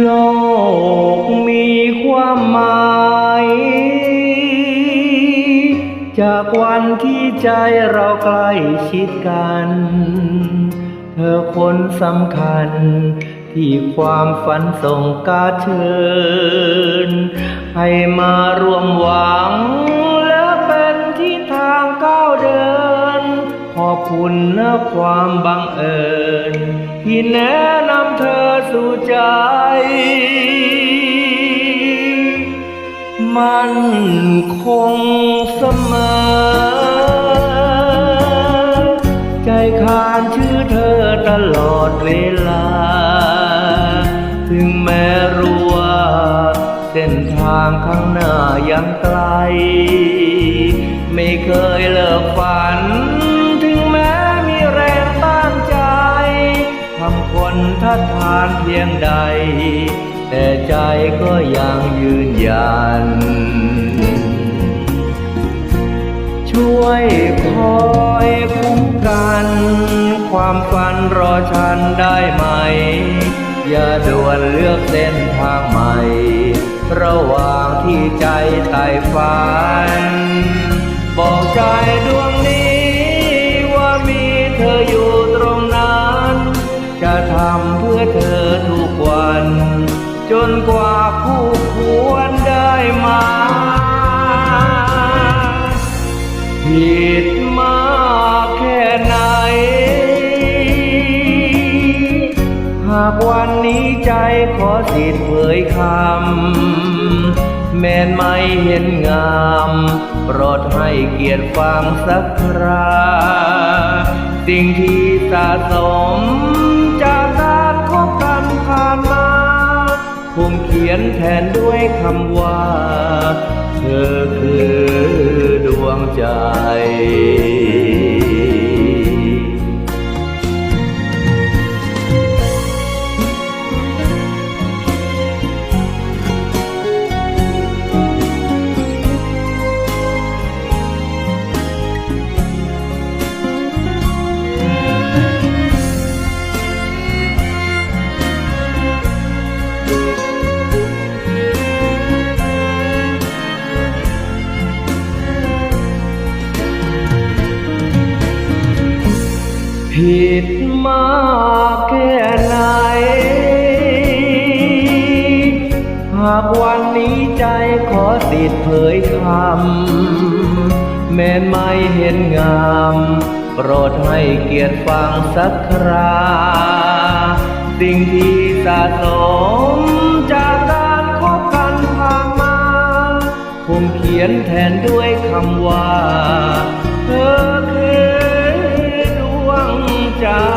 โลกมีความหมาย จากวันที่ใจเราใกล้ชิดกัน เธอคนสำคัญ ที่ความฝันส่งกาเชิญ ให้มาร่วมหวังและเป็นที่ทางก้าวเดิน ขอบคุณนะความบังเอิญ ที่แนะนำเธอสู่ใจ มันคงเสมอ ใจขานชื่อเธอตลอดเวลา ถึงแม้รู้ว่าเส้นทางข้างหน้ายังไกล ไม่เคยเลิกฝัน ทัดทานเพียงใด แต่ใจก็ยังยืนยัน ช่วยคอยคุ้มกัน ความฝันรอฉันได้ไหม อย่าด่วนเลือกเส้นทางใหม่ ระหว่างที่ใจไต่ฝัน ทำเพื่อเธอทุกวัน จนกว่าคู่ควรได้มา ผิดมากแค่ไหน หากวันนี้ใจขอสิทธิ์เผยคำ แม้นไม่เห็นงามโปรดให้เกียรติฟังสักครา สิ่งที่สะสมจากการคบกันผ่านมาคงเขียนแทนด้วยคำว่า เธอคือดวงใจ ผิดมากแค่ไหน หากวันนี้ใจขอติดเผยคำ แม้ไม่เห็นงาม โปรดให้เกียรติฟังสักครา สิ่งที่สะสมจากการคบกันผ่านมาผมเขียนแทนด้วยคำว่า เธอ Dạ.